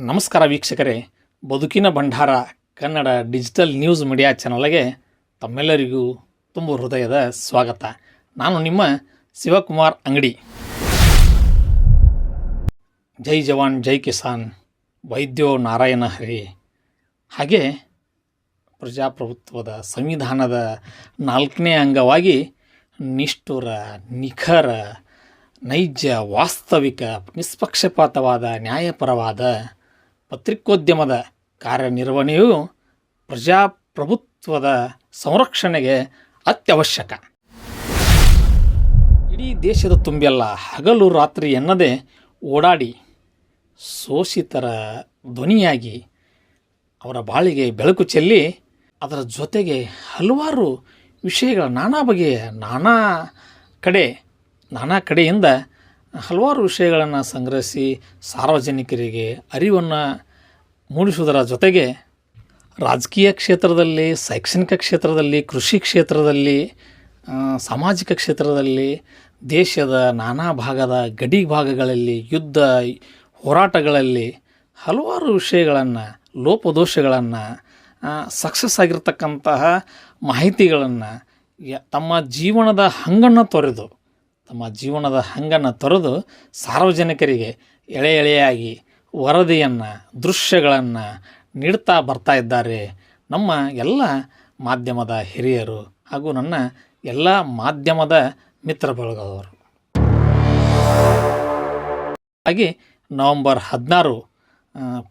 ನಮಸ್ಕಾರ ವೀಕ್ಷಕರೇ. ಬದುಕಿನ ಭಂಡಾರ ಕನ್ನಡ ಡಿಜಿಟಲ್ ನ್ಯೂಸ್ ಮೀಡಿಯಾ ಚಾನಲ್ಗೆ ತಮ್ಮೆಲ್ಲರಿಗೂ ತುಂಬ ಹೃದಯದ ಸ್ವಾಗತ. ನಾನು ನಿಮ್ಮ ಶಿವಕುಮಾರ್ ಅಂಗಡಿ. ಜೈ ಜವಾನ್, ಜೈ ಕಿಸಾನ್, ವೈದ್ಯೋ ನಾರಾಯಣ ಹರಿ. ಹಾಗೆ ಪ್ರಜಾಪ್ರಭುತ್ವದ ಸಂವಿಧಾನದ ನಾಲ್ಕನೇ ಅಂಗವಾಗಿ ನಿಷ್ಠುರ, ನಿಖರ, ನೈಜ, ವಾಸ್ತವಿಕ, ನಿಷ್ಪಕ್ಷಪಾತವಾದ, ನ್ಯಾಯಪರವಾದ ಪತ್ರಿಕೋದ್ಯಮದ ಕಾರ್ಯನಿರ್ವಹಣೆಯು ಪ್ರಜಾಪ್ರಭುತ್ವದ ಸಂರಕ್ಷಣೆಗೆ ಅತ್ಯವಶ್ಯಕ. ಇಡೀ ದೇಶದ ತುಂಬೆಲ್ಲ ಹಗಲು ರಾತ್ರಿ ಎನ್ನದೆ ಓಡಾಡಿ ಶೋಷಿತರ ಧ್ವನಿಯಾಗಿ ಅವರ ಬಾಳಿಗೆ ಬೆಳಕು ಚೆಲ್ಲಿ ಅದರ ಜೊತೆಗೆ ಹಲವಾರು ವಿಷಯಗಳ ನಾನಾ ಬಗೆಯ ನಾನಾ ಕಡೆ, ನಾನಾ ಕಡೆಯಿಂದ ಹಲವಾರು ವಿಷಯಗಳನ್ನು ಸಂಗ್ರಹಿಸಿ ಸಾರ್ವಜನಿಕರಿಗೆ, ಅರಿವನ್ನು ಮೂಡಿಸುವುದರ ಜೊತೆಗೆ ರಾಜಕೀಯ ಕ್ಷೇತ್ರದಲ್ಲಿ, ಶೈಕ್ಷಣಿಕ ಕ್ಷೇತ್ರದಲ್ಲಿ, ಕೃಷಿ ಕ್ಷೇತ್ರದಲ್ಲಿ ಸಾಮಾಜಿಕ ಕ್ಷೇತ್ರದಲ್ಲಿ, ದೇಶದ ನಾನಾ ಭಾಗದ ಗಡಿ ಭಾಗಗಳಲ್ಲಿ, ಯುದ್ಧ ಹೋರಾಟಗಳಲ್ಲಿ ಹಲವಾರು ವಿಷಯಗಳನ್ನು, ಲೋಪದೋಷಗಳನ್ನು ಸಕ್ಸಸ್ ಆಗಿರ್ತಕ್ಕಂತಹ ಮಾಹಿತಿಗಳನ್ನು ತಮ್ಮ ಜೀವನದ ಹಂಗನ್ನು ತೊರೆದು, ತಮ್ಮ ಜೀವನದ ಹಂಗನ್ನು ತೊರೆದು ಸಾರ್ವಜನಿಕರಿಗೆ ಎಳೆ ಎಳೆಯಾಗಿ ವರದಿಯನ್ನು, ದೃಶ್ಯಗಳನ್ನು ನೀಡ್ತಾ ಬರ್ತಾ ಇದ್ದಾರೆ ನಮ್ಮ ಎಲ್ಲ ಮಾಧ್ಯಮದ ಹಿರಿಯರು ಹಾಗೂ ನನ್ನ ಎಲ್ಲ ಮಾಧ್ಯಮದ ಮಿತ್ರ ಬಳಗದವರು. ಹಾಗೆ ನವೆಂಬರ್ ಹದಿನಾರು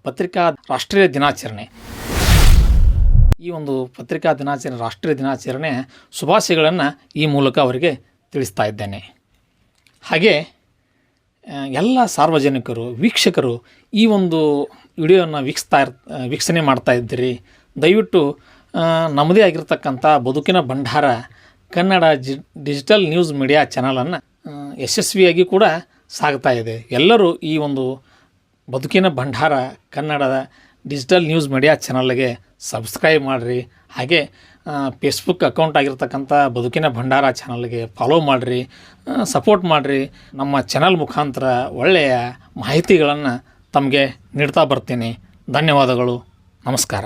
ಪತ್ರಿಕಾ ರಾಷ್ಟ್ರೀಯ ದಿನಾಚರಣೆ. ಈ ಒಂದು ಪತ್ರಿಕಾ ದಿನಾಚರಣೆ, ರಾಷ್ಟ್ರೀಯ ದಿನಾಚರಣೆ ಶುಭಾಶಯಗಳನ್ನು ಈ ಮೂಲಕ ಅವರಿಗೆ ತಿಳಿಸ್ತಾ ಇದ್ದೇನೆ. ಹಾಗೆ ಎಲ್ಲ ಸಾರ್ವಜನಿಕರು, ವೀಕ್ಷಕರು ಈ ಒಂದು ವಿಡಿಯೋನ ವೀಕ್ಷಿಸ್ತಾ ಇರ್ ವೀಕ್ಷಣೆ ಮಾಡ್ತಾ ಇದ್ದೀರಿ. ದಯವಿಟ್ಟು ನಮ್ಮದೇ ಆಗಿರ್ತಕ್ಕಂಥ ಬದುಕಿನ ಭಂಡಾರ ಕನ್ನಡ ಜಿ, ಡಿಜಿಟಲ್ ನ್ಯೂಸ್ ಮೀಡಿಯಾ ಚಾನಲನ್ನು ಯಶಸ್ವಿಯಾಗಿ ಕೂಡ ಸಾಗ್ತಾ ಇದೆ. ಎಲ್ಲರೂ ಈ ಒಂದು ಬದುಕಿನ ಭಂಡಾರ ಕನ್ನಡದ ಡಿಜಿಟಲ್ ನ್ಯೂಸ್ ಮೀಡಿಯಾ ಚಾನಲ್ಗೆ ಸಬ್ಸ್ಕ್ರೈಬ್ ಮಾಡಿರಿ. ಹಾಗೆ ಫೇಸ್ಬುಕ್ ಅಕೌಂಟ್ ಆಗಿರ್ತಕ್ಕಂಥ ಬದುಕಿನ ಭಂಡಾರ ಚಾನಲ್ಗೆ ಫಾಲೋ ಮಾಡಿರಿ. ಸಪೋರ್ಟ್ ಮಾಡಿರಿ. ನಮ್ಮ ಚಾನಲ್ ಮುಖಾಂತರ ಒಳ್ಳೆಯ ಮಾಹಿತಿಗಳನ್ನು ತಮಗೆ ನೀಡ್ತಾ ಬರ್ತೀನಿ. ಧನ್ಯವಾದಗಳು. ನಮಸ್ಕಾರ.